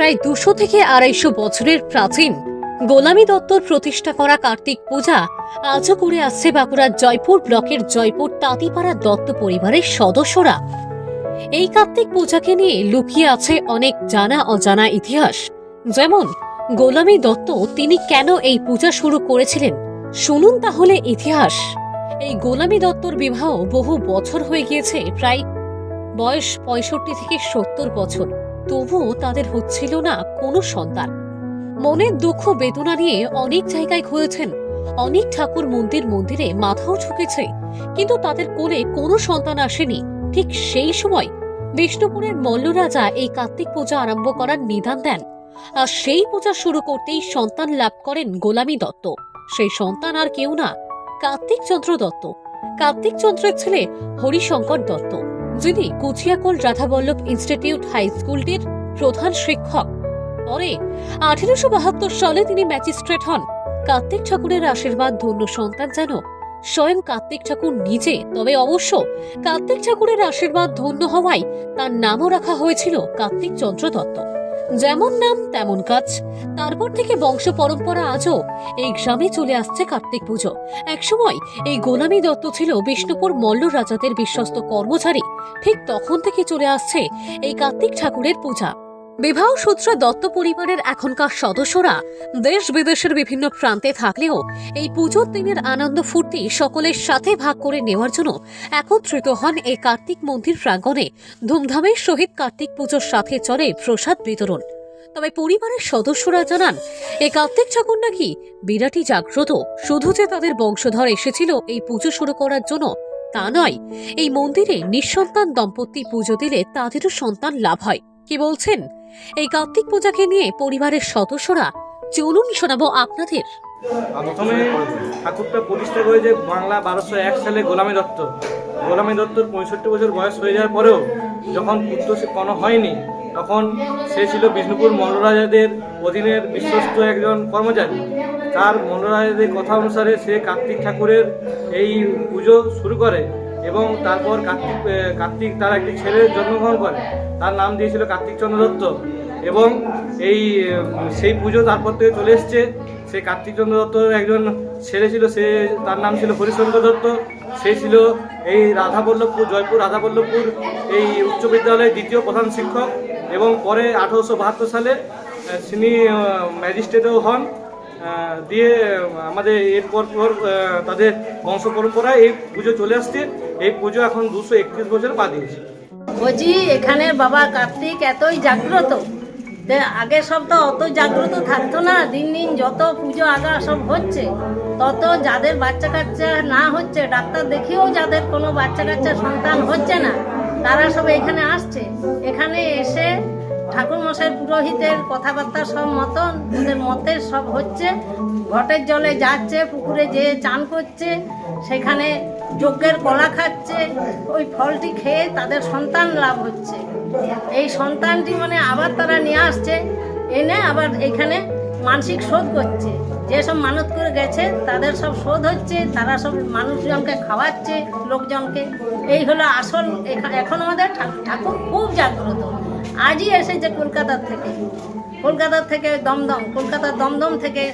প্রায় দুশো থেকে আড়াইশো বছরের প্রাচীন। গোলামী দত্তর প্রতিষ্ঠা করা কার্তিক পূজা আজও করে আসছে বাঁকুড়ার জয়পুর ব্লকের জয়পুর তাঁতিপাড়া দত্ত পরিবারের সদস্যরা। এই কার্তিক পূজাকে নিয়ে লুকিয়ে আছে অনেক জানা অজানা ইতিহাস। যেমন, গোলামী দত্ত তিনি কেন এই পূজা শুরু করেছিলেন? শুনুন তাহলে ইতিহাস। এই গোলামী দত্তর বিবাহ বহু বছর হয়ে গিয়েছে, প্রায় বয়স পঁয়ষট্টি থেকে সত্তর বছর। তবুও তাদের হচ্ছিল না কোনো সন্তান। মনের দুঃখ বেদনা নিয়ে অনেক জায়গায় ঘুরেছেন। অনেক ঠাকুর মন্দির মন্দিরে মাথাও ঝুঁকেছে। কিন্তু তাদের কোলে কোনো সন্তান আসেনি। ঠিক সেই সময় বিষ্ণুপুরের মল্লরাজা এই কার্তিক পূজা আরম্ভ করার নিদান দেন। আর সেই পূজা শুরু করতেই সন্তান লাভ করেন গোলামী দত্ত। সেই সন্তান আর কেউ না কার্তিক চন্দ্র দত্ত। কার্তিক চন্দ্রের ছেলে হরিশঙ্কর দত্ত। যিনি কুচিয়াকোল রাধাবল্লভ ইনস্টিটিউট হাই স্কুলটির প্রধান শিক্ষক। পরে আঠেরোশো বাহাত্তর সালে তিনি ম্যাজিস্ট্রেট হন। কার্তিক ঠাকুরের আশীর্বাদ, ধন্য সন্তান যেন স্বয়ং কার্তিক ঠাকুর নিজে। তবে অবশ্য কার্তিক ঠাকুরের আশীর্বাদ, ধন্য হওয়ায় তার নামও রাখা হয়েছিল কার্তিক চন্দ্র দত্ত। যেমন নাম, তেমন কাজ। তারপর থেকে বংশ পরম্পরা আজও এই গ্রামে চলে আসছে কার্তিক পুজো। একসময় এই গোলামী দত্ত ছিল বিষ্ণুপুর মল্ল রাজাদের বিশ্বস্ত কর্মচারী। ঠিক তখন থেকে চলে আসছে এই কার্তিক ঠাকুরের পূজা। বিবাহ সূত্রে দত্ত পরিবারের এখনকার সদস্যরা দেশ বিদেশের বিভিন্ন প্রান্তে থাকলেও এই পুজোর দিনের আনন্দ ফুর্তি সকলের সাথে ভাগ করে নেওয়ার জন্য একত্রিত হন এই কার্তিক মন্দির প্রাঙ্গণে। ধুমধামের সহিত কার্তিক পুজোর সাথে চলে প্রসাদ বিতরণ। তবে পরিবারের সদস্যরা জানান এই কার্তিক ঠাকুর নাকি বিরাটই জাগ্রত। শুধু যে তাদের বংশধর এসেছিল এই পুজো শুরু করার জন্য তা নয়, এই মন্দিরে নিঃসন্তান দম্পতি পুজো দিলে তাদেরও সন্তান লাভ হয়। কি বলছেন? এই কার্তিক পূজাকে নিয়ে পরিবারের সদস্যরা চলুন শোনাবো আপনাদের। প্রথমে ঠাকুরটা প্রতিষ্ঠা করেছে বাংলা বারোশো এক সালে গোলামী দত্ত। গোলামী দত্তর পঁয়ষট্টি বছর বয়স হয়ে যাওয়ার পরেও যখন পুত্র সে কোনো হয়নি, তখন সে ছিল বিষ্ণুপুর মল্লরাজাদের অধীনের বিশ্বস্ত একজন কর্মচারী। তার মল্লরাজাদের কথা অনুসারে সে কার্তিক ঠাকুরের এই পুজো শুরু করে। এবং তারপর কার্তিক কার্তিক তার একটি ছেলের জন্মগ্রহণ করে। তার নাম দিয়েছিল কার্তিক চন্দ্র দত্ত। এবং এই সেই পুজো তারপর থেকে চলে এসছে। সেই কার্তিক চন্দ্র দত্তর একজন ছেলে ছিল, সে, তার নাম ছিল হরিশঙ্কর দত্ত। সে ছিল এই রাধাবল্লভপুর জয়পুর রাধাবল্লভপুর, এই উচ্চ বিদ্যালয়ের দ্বিতীয় প্রধান শিক্ষক। এবং পরে আঠারোশো বাহাত্তর সালে তিনি ম্যাজিস্ট্রেটও হন। দিয়ে আমাদের এরপর পর তাদের বংশ পরম্পরায় এই পুজো চলে আসছে। এই পুজো এখন দুশো একত্রিশ বছর পা দিয়েছে। বলছি এখানে বাবা কার্তিক এতই জাগ্রত। আগে সব তো অত জাগ্রত থাকতো না। দিন দিন যত পুজো আগা সব হচ্ছে, তত যাদের বাচ্চা কাচ্চা না হচ্ছে, ডাক্তার দেখিয়েও যাদের কোনো বাচ্চা কাচ্চা সন্তান হচ্ছে না, তারা সব এখানে আসছে। এখানে এসে ঠাকুর মশাই পুরোহিতের কথাবার্তা সব মতন, ওদের মতে সব হচ্ছে। ঘটের জলে যাচ্ছে, পুকুরে যেয়ে চান করছে, সেখানে যজ্ঞের কলা খাচ্ছে, ওই ফলটি খেয়ে তাদের সন্তান লাভ হচ্ছে। এই সন্তানটি মানে আবার তারা নিয়ে আসছে, এনে আবার এখানে মানসিক শোধ করছে। যেসব মানত করে গেছে, তাদের সব শোধ হচ্ছে, তারা সব মানুষজনকে খাওয়াচ্ছে, লোকজনকে। এই হলো আসল, এখা- এখন আমাদের ঠাকুর খুব জাগ্রত। আজই এসেছে কলকাতার থেকে। কলকাতার থেকে দমদম কলকাতার দমদম থেকে